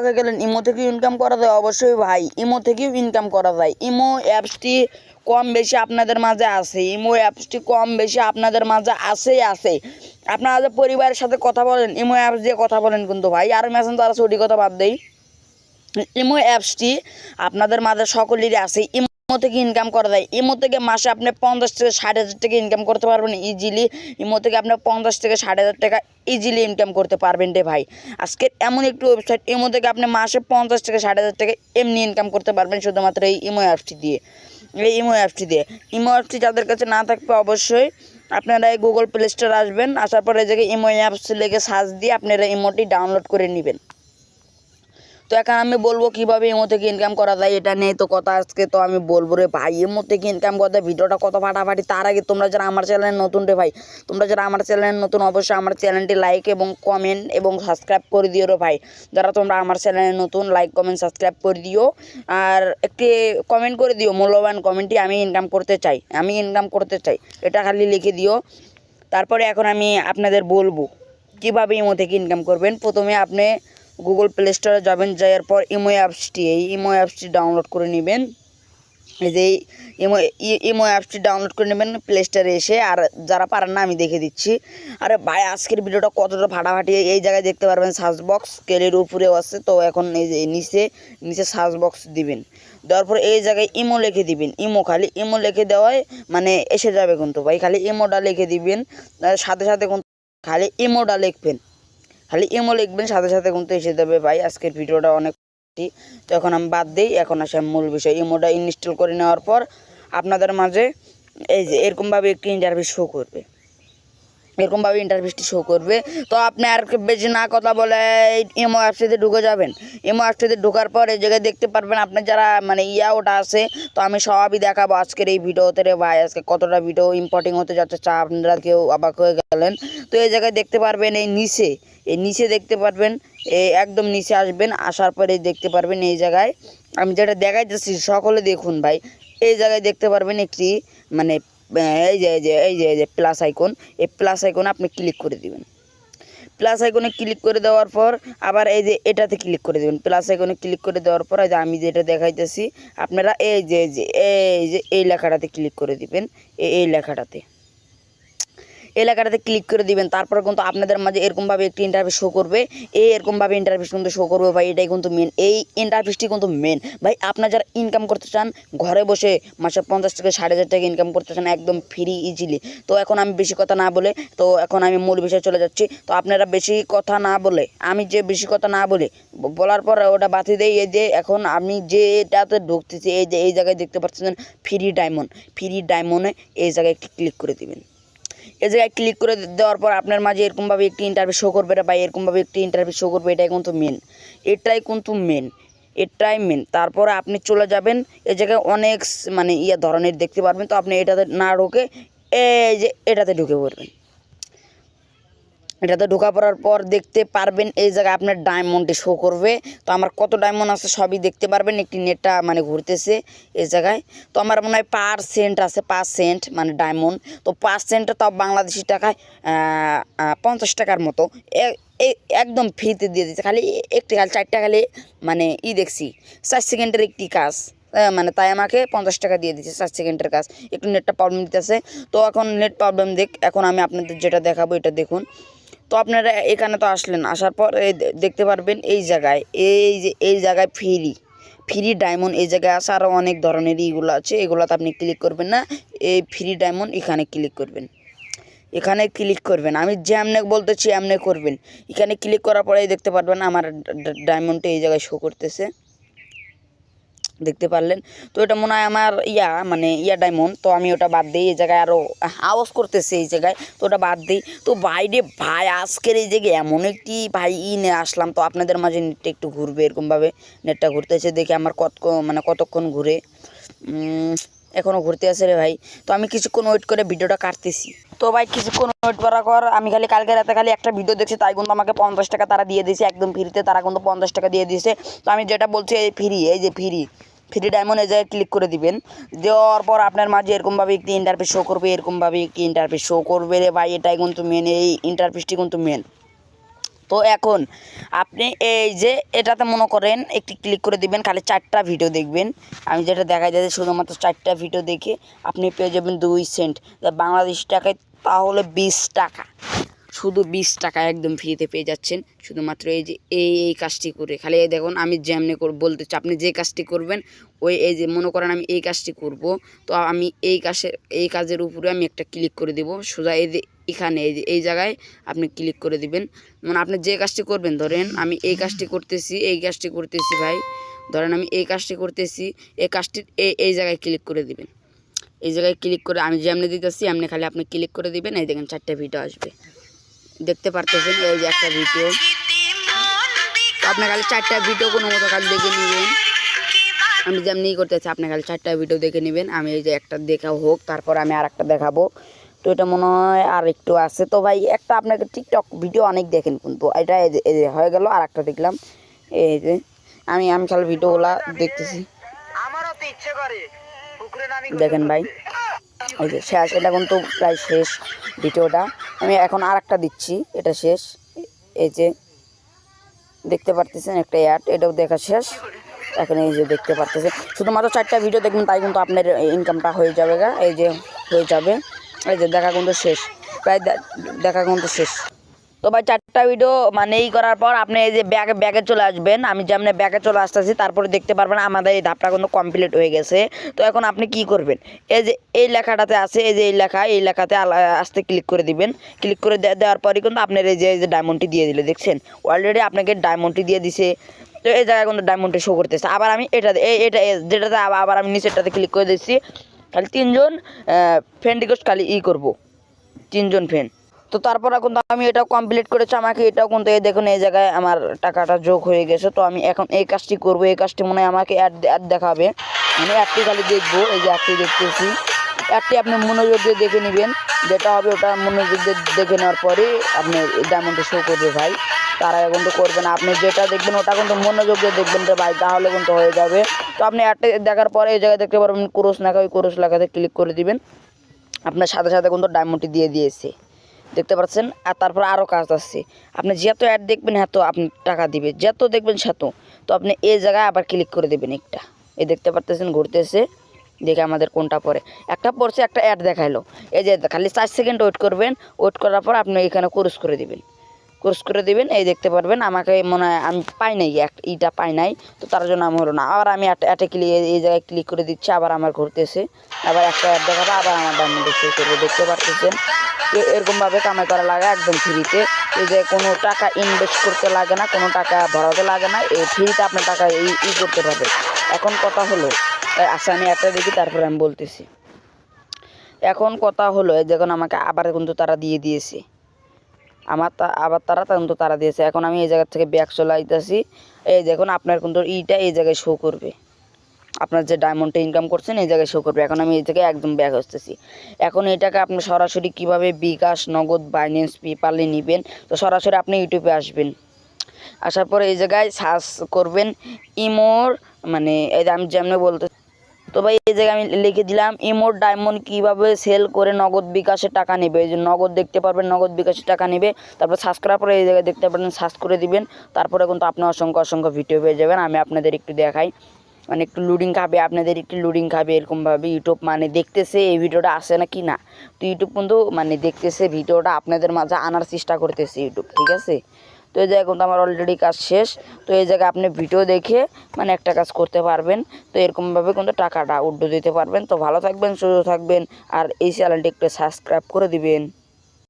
আগে গেলেন, ইমো থেকে ইনকাম করা যায়, অবশ্যই ভাই, ইমো থেকেও ইনকাম করা যায়। ইমো অ্যাপসটি কম বেশি আপনাদের মাঝে আছে, ইমো অ্যাপসটি কম বেশি আপনাদের মাঝে আছেই আছে। আপনারা যে পরিবারের সাথে কথা বলেন, ইমো অ্যাপস দিয়ে কথা বলেন কিন্তু ভাই, আর মেসেঞ্জার আছে, ওটি কথা বাদ দেই। ইমো অ্যাপসটি আপনাদের মাঝে সকলেরই আছে, ইমো থেকে ইনকাম করা যায়? ইমো থেকে মাসে আপনি পঞ্চাশ থেকে ষাট হাজার টাকা ইনকাম করতে পারবেন ইজিলি ইমো থেকে আপনি পঞ্চাশ থেকে ষাট হাজার টাকা ইজিলি ইনকাম করতে পারবেন রে ভাই। আজকে এমন একটি ওয়েবসাইট ইমো থেকে আপনি মাসে পঞ্চাশ থেকে ষাট হাজার টাকা এমনি ইনকাম করতে পারবেন শুধুমাত্র এই ইমো অ্যাপসটি দিয়ে। এই ইমো অ্যাপসটি দিয়ে। ইমো অ্যাপসটি যাদের কাছে না থাকবে অবশ্যই আপনারা এই গুগল প্লে স্টোর আসবেন, আসার পরে এই জায়গায় ইমো অ্যাপস লেগে সার্চ দিয়ে আপনারা ইমোটি ডাউনলোড করে নেবেন। তো এখন আমি বলব কীভাবে ইমো থেকে ইনকাম করা যায়, এটা নেই তো কথা আজকে তো আমি বলব রে ভাই ইমো থেকে ইনকাম করতে ভিডিওটা কত ফাটাফাটি? তার আগে তোমরা যারা আমার চ্যানেলে নতুন রে ভাই, তোমরা যারা আমার চ্যানেলে নতুন, অবশ্যই আমার চ্যানেলটি লাইক এবং কমেন্ট এবং সাবস্ক্রাইব করে দিও রে ভাই। যারা তোমরা আমার চ্যানেলে নতুন লাইক কমেন্ট সাবস্ক্রাইব করে দিও। আর একটি কমেন্ট করে দিও, মূল্যবান কমেন্টটি আমি ইনকাম করতে চাই, আমি ইনকাম করতে চাই, এটা খালি লিখে দিও। তারপরে এখন আমি আপনাদের বলব, কীভাবে ইমো থেকে ইনকাম করবেন? প্রথমে আপনি গুগল প্লে স্টোরে যাবেন, যাওয়ার পর ইমো অ্যাপসটি, এই ইমো অ্যাপসটি ডাউনলোড করে নেবেন। এই যে ইমো ইমো অ্যাপসটি ডাউনলোড করে নেবেন প্লে স্টোরে এসে। আর যারা পারেন না, আমি দেখে দিচ্ছি। আরে ভাই, আজকের ভিডিওটা কতটা ফাটাফাটি, এই জায়গায় দেখতে পারবেন সার্চ বক্স স্কেলের উপরেও আছে। তো এখন এই যে নিচে নিচে সার্চ বক্স দিবেন। দেওয়ার পর এই জায়গায় ইমো লিখে দিবেন। ইমো খালি ইমো লিখে দেওয়ায় মানে এসে যাবে কিন্তু ভাই। খালি ইমোটা লিখে দিবেন। সাথে সাথে কিন্তু খালি ইমোটা লিখবেন। খালি এমও লিখবেন, সাথে সাথে কিন্তু এসে দেবে ভাই, আজকের ভিডিওটা অনেক তো এখন আমি বাদ দিই, এখন আসে মূল বিষয়। ইমোটা ইনস্টল করে নেওয়ার পর আপনাদের মাঝে এই যে এরকমভাবে একটি ইন্টারভিউ শো করবে। এরকমভাবে ইন্টারভিউটি শো করবে। তো আপনি আর বেশি না কথা বলে এই ইমো অ্যাপসটিতে ঢুকে যাবেন। এমও অ্যাপসটিতে ঢোকার পর এই জায়গায় দেখতে পারবেন আপনার যারা মানে ইয়া ওটা আছে, তো আমি সবই দেখাবো আজকের এই ভিডিওতে। রে ভাই, আজকে কতটা ভিডিও ইম্পর্টিং হতে যাচ্ছে চা আপনারা কেউ অবাক হয়ে গেলেন। তো এই জায়গায় দেখতে পারবেন এই নিচে এই নিচে দেখতে পারবেন একদম নিচে আসবেন, আসার পরে দেখতে পারবেন এই জায়গায়। আমি যেটা দেখাইতেছি, সকলে দেখুন ভাই, এই জায়গায় দেখতে পারবেন একটি মানে এই যে এই যে এই যে এই যে প্লাস আইকন এই প্লাস আইকনে আপনি ক্লিক করে দিবেন। প্লাস আইকনে ক্লিক করে দেওয়ার পর আবার এই যে এটাতে ক্লিক করে দেবেন। প্লাস আইকনে ক্লিক করে দেওয়ার পর যে আমি যেটা দেখাইতেছি, আপনারা এই যে এই যে এই যে এই লেখাটাতে ক্লিক করে দিবেন এই লেখাটাতে। এই লেখাটাতে ক্লিক করে দিবেন, তারপর কিন্তু আপনাদের মাঝে এরকমভাবে একটি ইন্টারভিউ শো করবে। এই এরকমভাবে ইন্টারভিউ কিন্তু শো করবে ভাই, এটাই কিন্তু মেন এই ইন্টারভিউটি কিন্তু মেন ভাই, আপনারা যারা ইনকাম করতে চান, ঘরে বসে মাসে পঞ্চাশ থেকে ষাট হাজার টাকা ইনকাম করতে চান, একদম ফ্রি ইজিলি তো এখন আমি বেশি কথা না বলে, তো এখন আমি মূল বিষয়ে চলে যাচ্ছি। তো আপনারা বেশি কথা না বলে, আমি যে বেশি কথা না বলে বলার পর ওটা বাতি দেই এই যে এখন আমি যে এটাতে ঢুকতেছি, এই যে, এই জায়গায় দেখতে পাচ্ছেন ফ্রি ডায়মন্ড ফ্রি ডায়মন্ডে এই জায়গায় একটি ক্লিক করে দিবেন। এই জায়গায় ক্লিক করে দেওয়ার পর আপনার মাঝে এরকমভাবে একটি ইন্টারভিউ শো করবে বা এরকমভাবে একটি ইন্টারভিউ শো করবে, এটাই কিন্তু মেন এটাই কিন্তু মেন এটাই মেন তারপর আপনি চলে যাবেন এ জায়গায় অনেক মানে ইয়ে ধরনের দেখতে পারবেন। তো আপনি এটাতে না ঢুকে এই যে এটাতে ঢুকে পড়বেন। এটাতে ঢোকা পড়ার পর দেখতে পারবেন এই জায়গায় আপনার ডায়মন্ডটি শো করবে। তো আমার কত ডায়মন্ড আছে সবই দেখতে পারবেন একটি নেটটা মানে ঘুরতেছে এই জায়গায়। তো আমার মনে হয় পার সেন্ট আছে পাঁচ সেন্ট মানে ডায়মন্ড তো পার সেন্টে তাও বাংলাদেশি টাকায় পঞ্চাশ টাকার মতো। একদম ফ্রিতে দিয়ে দিচ্ছে। খালি একটি খালি চারটা খালি মানে ই দেখছি চার সেকেন্ডের একটি কাজ। আহ, মানে তাই আমাকে পঞ্চাশ টাকা দিয়ে দিচ্ছে চার সেকেন্ডের কাজ। একটু নেটটা প্রবলেম দিতেছে। তো এখন নেট প্রবলেম দেখ এখন আমি আপনাদের যেটা দেখাবো এটা দেখুন। তো আপনারা এখানে তো আসলেন, আসার পর এই দেখতে পারবেন এই জায়গায়, এই যে, এই জায়গায় ফ্রি ফ্রি ডায়মন্ড এই জায়গায় আছে আরও অনেক ধরনের ইগুলো আছে, এগুলোতে আপনি ক্লিক করবেন না, এই ফ্রি ডায়মন্ড এখানে ক্লিক করবেন। এখানে ক্লিক করবেন, আমি যেমনে বলতেছি এমনি করবেন। এখানে ক্লিক করার পরেই দেখতে পারবেন আমার ডায়মন্ডটা এই জায়গায় শো করতেছে। দেখতে পারলেন। তো এটা মনে হয় আমার ইয়া মানে ইয়া ডায়মন্ড তো আমি ওটা বাদ দিই এই জায়গায় আরও আওয়াজ করতেছে এই জায়গায়, তো ওটা বাদ দিই। তো বাইরে ভাই, আজকের এই জায়গায় এমন একটি ভাই ই নিয়ে আসলাম, তো আপনাদের মাঝে নেটটা একটু ঘুরবে, এরকমভাবে নেটটা ঘুরতে ঘুরতেছে, দেখে আমার কত মানে কতক্ষণ ঘুরে এখনও ঘুরতে আসে রে ভাই। তো আমি কিছুক্ষণ ওয়েট করে ভিডিওটা কাটতেছি। তো ভাই, কিছুক্ষণ ওয়েট করার পর আমি খালি, কালকে রাতে খালি একটা ভিডিও দেখছি, তাই কিন্তু আমাকে পঞ্চাশ টাকা তারা দিয়ে দিয়েছে, একদম ফ্রিতে তারা কিন্তু পঞ্চাশ টাকা দিয়ে দিয়েছে। তো আমি যেটা বলছি, এই ফ্রি এই যে ফ্রি ফ্রি ডায়মন্ড জায়গায় ক্লিক করে দিবেন। দেওয়ার পর আপনার মাঝে এরকমভাবে একটি ইন্টারফেস শো করবে, এরকমভাবে একটি ইন্টারফেস শো করবে রে ভাই, এটাই কিন্তু মেন এই ইন্টারফেসটি কিন্তু মেন তো এখন আপনি এই যে এটাতে মনে করেন একটি ক্লিক করে দিবেন, খালি চারটা ভিডিও দেখবেন। আমি যেটা দেখাই যাচ্ছে শুধুমাত্র চারটা ভিডিও দেখে আপনি পেয়ে যাবেন দুই সেন্ট যা বাংলাদেশি টাকায় তাহলে বিশ টাকা। শুধু বিশ টাকা একদম ফ্রিতে পেয়ে যাচ্ছেন। শুধুমাত্র এই যে এই এই কাজটি করে। খালি এই দেখুন, আমি যেমনি বলতে চাই, আপনি যে কাজটি করবেন, ওই, এই যে মনে করেন আমি এই কাজটি করব, তো আমি এই কাজের এই কাজের উপরে আমি একটা ক্লিক করে দেব। সোজা এই যে এখানে, এই যে এই জায়গায় আপনি ক্লিক করে দিবেন। মানে আপনি যে কাজটি করবেন, ধরেন আমি এই কাজটি করতেছি, এই কাজটি করতেছি ভাই। ধরেন আমি এই কাজটি করতেছি, এই কাজটি এই এই জায়গায় ক্লিক করে দিবেন। এই জায়গায় ক্লিক করে আমি যেমনি দিতেছি, এমনি খালি আপনি ক্লিক করে দিবেন। এই দেখেন, চারটে ভিডিও আসবে। দেখতে পারতেছেন এই যে একটা ভিডিও। আপনার আপনি খালি চারটা ভিডিও কোনো মতো খালি দেখে নেবেন। আমি যেমনি করতেছি, আপনি খালি চারটা ভিডিও দেখে নেবেন। আমি এই যে একটা দেখা হোক, তারপর আমি আর একটা দেখাবো। তো এটা মনে হয় আর একটু আছে। তো ভাই, একটা আপনাকে টিকটক ভিডিও অনেক দেখেন কিন্তু। এটা এই যে- হয়ে গেল আর একটা দেখলাম। এই যে, আমি আমি খালি ভিডিওগুলা দেখতেছি। দেখেন ভাই, এই যে শেষ, এটা কিন্তু প্রায় শেষ ভিডিওটা। আমি এখন আর একটা দিচ্ছি, এটা শেষ। এই যে, দেখতে পারতেছেন একটা অ্যাড এটাও দেখা শেষ। এখন এই যে দেখতে পারতেছেন। শুধুমাত্র চারটা ভিডিও দেখবেন, তাই কিন্তু আপনার ইনকামটা হয়ে যাবে গা, এই যে হয়ে যাবে। এই যে দেখা কিন্তু শেষ, প্রায় দেখা কিন্তু শেষ। তো ভাই, চারটা ভিডিও মানে এই করার পর আপনি এই যে ব্যাগে ব্যাগে চলে আসবেন। আমি যে যেমন ব্যাগে চলে আসতেছি, তারপরে দেখতে পারবেন আমাদের এই ধাপটা কিন্তু কমপ্লিট হয়ে গেছে। তো এখন আপনি কি করবেন? এই যে, এই লেখাটাতে আছে, এই যে এই লেখা, এই লেখাতে আসতে ক্লিক করে দিবেন। ক্লিক করে দেওয়ার পরই কিন্তু আপনার এই যে এই যে ডায়মন্ডটি দিয়ে দিলে, দেখছেন? অলরেডি আপনাকে ডায়মন্ডটি দিয়ে দিছে। তো এই জায়গায় কিন্তু ডায়মন্ডটি শো করতেছে। আবার আমি এটা এটা যেটাতে আবার আমি নিচেরটাতে ক্লিক করে দিচ্ছি। খালি তিনজন ফ্রেন্ড রিকোয়েস্ট খালি ই করব। তিনজন ফ্রেন্ড তো তারপর এখন তো আমি এটাও কমপ্লিট করেছি, আমাকে এটাও কিন্তু এই দেখুন, এই জায়গায় আমার টাকাটা যোগ হয়ে গেছে। তো আমি এখন এই কাজটি করব, এই কাজটি মনে হয় আমাকে অ্যাড অ্যাড দেখাবে। আমি অ্যাডটি খালি দেখব, এই যে অ্যাডটি দেখতেছি। অ্যাডটি আপনি মনোযোগ দিয়ে দেখে নেবেন, যেটা হবে ওটা মনোযোগ দিয়ে দেখে নেওয়ার পরে আপনি ডায়মন্ডটি শো করবে ভাই। তার আগে কিন্তু করবেন, আপনি যেটা দেখবেন ওটা কিন্তু মনোযোগ দিয়ে দেখবেন যে ভাই, তাহলে কিন্তু হয়ে যাবে। তো আপনি অ্যাডটি দেখার পরে এই জায়গায় দেখতে পারবেন, ক্রোশ লেখা, ওই ক্রোশ লেখাতে ক্লিক করে দিবেন। আপনার সাথে সাথে কিন্তু ডায়মন্ডটি দিয়ে দিয়েছে। দেখতে পাচ্ছেন? আর তারপর আরও কাজ আসছে আপনি যত অ্যাড দেখবেন এত আপনি টাকা দিবে। যত দেখবেন সেত তো আপনি এই জায়গায় আবার ক্লিক করে দেবেন একটা। এই দেখতে পারতেছেন, ঘুরতেছে। দেখে আমাদের কোনটা পরে। একটা পড়ছে, একটা অ্যাড দেখাইলো। এই যে, খালি চার সেকেন্ড ওয়েট করবেন। ওয়েট করার পর আপনি এখানে কোর্স করে দিবেন। কোর্স করে দিবেন, এই দেখতে পারবেন, আমাকে মনে হয় আমি পাই নাই ইটা পাই নাই, তো তার জন্য আমি হলো না। আবার আমি অ্যাটে ক্লিক এই জায়গায় ক্লিক করে দিচ্ছি, আবার আমার ঘুরতেছে। আবার একটা অ্যাড দেখাবো, আবার আমার ডায়মন্ডে করবে, দেখতে পারতেছেন? এরকমভাবে কামাই করা লাগে একদম ফ্রিতে এই যে কোনো টাকা ইনভেস্ট করতে লাগে না, কোনো টাকা ভরাতে লাগে না, এই ফ্রিতে আপনি টাকা ই করতে পারবেন। এখন কথা হলো আচ্ছা আমি একটা দেখি, তারপরে আমি বলতেছি। এখন কথা হলো দেখুন আমাকে আবার কিন্তু তারা দিয়ে দিয়েছে। আমার তা আবার তারা কিন্তু তারা দিয়েছে। এখন আমি এই জায়গা থেকে ব্যাক চলাইতেছি এই দেখুন, আপনার কিন্তু ইটা এই জায়গায় শো করবে। আপনার যে ডায়মন্ডটা ইনকাম করছেন, এই জায়গায় শো করবে। এখন আমি এই থেকে একদম ব্যাগ আসতেছি এখন এটাকে আপনি সরাসরি কীভাবে বিকাশ, নগদ বাইন্যান্স পেপালে নেবেন, তো সরাসরি আপনি ইউটিউবে আসবেন। আসার পরে এই জায়গায় সার্চ করবেন ইমোর মানে এই আমি যেমন বলতে তো ভাই, এই জায়গায় আমি লিখে দিলাম, ইমোর ডায়মন্ড কীভাবে সেল করে নগদ বিকাশে টাকা নেবে? এই যে নগদ দেখতে পারবেন, নগদ বিকাশে টাকা নেবে। তারপর সার্চ করার পরে এই জায়গায় দেখতে পারবেন সার্চ করে দিবেন। তারপরে কিন্তু আপনি অসংখ্য অসংখ্য ভিডিও পেয়ে যাবেন। আমি আপনাদের একটু দেখাই। মানে একটু লুডিং খাবে, আপনাদের একটু লুডিং খাবে, এরকমভাবে ইউটিউব মানে দেখতেছে এই ভিডিওটা আসে না কি না? তো ইউটিউব কিন্তু মানে দেখতেছে ভিডিওটা আপনাদের মাঝে আনার চেষ্টা করতেছে ইউটিউব ঠিক আছে? তো এই জায়গায় কিন্তু আমার অলরেডি কাজ শেষ। তো এই জায়গায় আপনি ভিডিও দেখে মানে একটা কাজ করতে পারবেন। তো এরকমভাবে কিন্তু টাকাটা উড্ডো দিতে পারবেন। তো ভালো থাকবেন, সুস্থ থাকবেন। আর এই চ্যানেলটি একটু সাবস্ক্রাইব করে দিবেন।